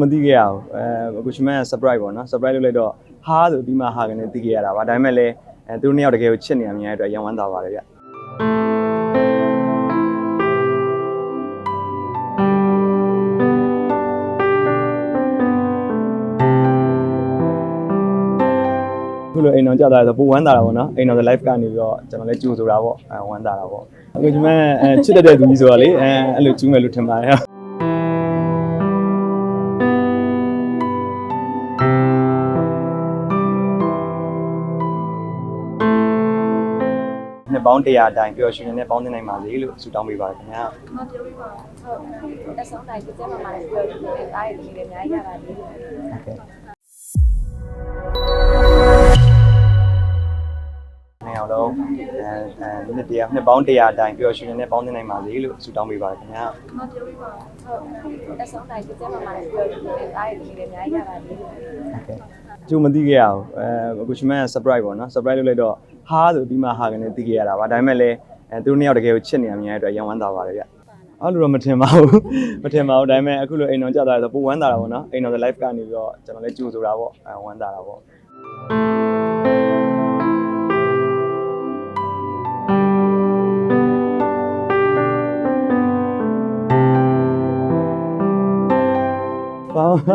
မသိခဲ့ရဘူးအဲကိုရှင်မန်က surprise ပေါ့နော် surprise လုပ်လိုက်တော့ဟာဆိုပြီးမှဟာကနေသိခဲ့ရတာပါဒါပေမဲ့လည်းအဲသူတို့နှစ်ယောက်တကယ်ကိုချစ်နေရမြင်ရတဲ့အတွက်ရန်ဝမ်းသာပါတယ်ဗျခုလိုအိမ်တော်ကြာတာဆိုပိုဝမ်းသာတာပေါ့နော်အိမ်တော် live ကနေပြီးတော့ကျွန်တော်လည်းကြိုဆိုတာပေါ့အဲဝမ်းသာတာပေါ့အခုဒီမဲ့အဲချစ်တတ်တဲ့သူကြီးဆိုတော့လေအဲအဲ့လိုကျူးမယ်လို့ထင်ပါတယ် နှစ်ပေါင်း100အတိုင်းပျော်ရွှင်နေနဲ့ပေါင်းသင်းနိုင်ပါစေလို့ဆုတောင်းပေးပါရခင်ဗျာမပြောပြပါဟုတ်အဆုံးတိုင်းကျဲမှာမှာပြောတယ်အားရတကယ်အများကြီးရပါတယ်ဟုတ်ကဲ့နေအောင်လို့အဲအဲနှစ်တရားနှစ်ပေါင်း100အတိုင်းပျော်ရွှင်နေနဲ့ပေါင်းသင်းနိုင်ပါစေလို့ဆုတောင်းပေးပါရခင်ဗျာမပြောပြပါဟုတ်အဆုံးတိုင်းကျဲမှာမှာပြောတယ်အားရတကယ်အများကြီးရပါတယ် ကျိုးမသိခဲ့ရဘူးအဲကိုရှင်မန်က surprise ပေါ့နော် surprise လုပ်လိုက်တော့ဟာဆိုပြီးမှဟာကနေသိခဲ့ရတာပါဒါပေမဲ့လည်းအဲသူတို့နှစ်ယောက်တကယ်ကိုချစ်နေရမြင်ရတဲ့အတွက်ရန်ဝမ်းသာပါတယ်ဗျအဲ့လိုတော့မထင်ပါဘူးမထင်ပါဘူးဒါပေမဲ့အခုလိုအိမ်တော်ကြာတာဆိုပိုဝမ်းသာတာပေါ့နော်အိမ်တော် live ကနေပြီးတော့ကျွန်တော်လည်းကြိုဆိုတာပေါ့အဲဝမ်းသာတာပေါ့ ဘာမှ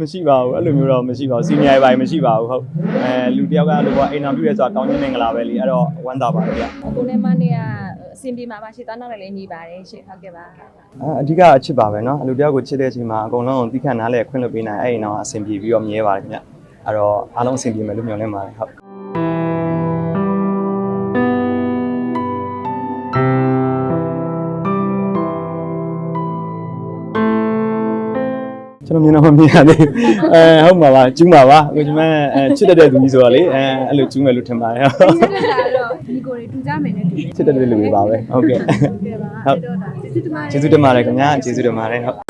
မရှိပါဘူးအဲ့လိုမျိုးတော့မရှိပါဘူးစီနီယာပိုင်းမရှိပါဘူးဟုတ်အဲလူတယောက်ကအဲ့လိုပေါ့အိမ်တော်ပြည့်ရဲဆိုတာကောင်းချင်းမင်္ဂလာပဲလीအဲ့တော့ဝမ်းသာပါတယ်ဗျ ကိုနဲ့မနေ့ကအစင်ပြေမှာပါရှေ့သားနောက်လည်းညီပါတယ်ရှေ့ဟုတ်ကဲ့ပါ အဲအဓိကအချစ်ပါပဲเนาะလူတယောက်ကိုချစ်တဲ့အချိန်မှာအကုန်လုံးကိုသိခံနားလဲခွင့်လွှတ်ပေးနိုင်အဲ့အိမ်တော့အဆင်ပြေပြီးတော့မြဲပါတယ်ခင်ဗျအဲ့တော့အားလုံးအဆင်ပြေမယ်လို့မျှော်လင့်ပါတယ်ဟုတ် ကျွန်တော်မြင်တော့မမြင်ရသေးဘူးအဲဟုတ်ပါပါကျူးပါပါအခုကျွန်မအဲချစ်တတ်တဲ့သူကြီးဆိုတော့လေအဲအဲ့လိုကျူးမယ်လို့ထင်ပါတယ်ဟုတ်ဒီကလာတော့ဒီကိုတွေတူကြမယ်နဲ့တူတယ်ချစ်တတ်တဲ့လူတွေပါပဲဟုတ်ကဲ့ဟုတ်ကဲ့ပါအဲ့တော့ဒါကျေးဇူးတင်ပါတယ်ကျေးဇူးတင်ပါတယ်ခင်ဗျာကျေးဇူးတင်ပါတယ်ဟုတ်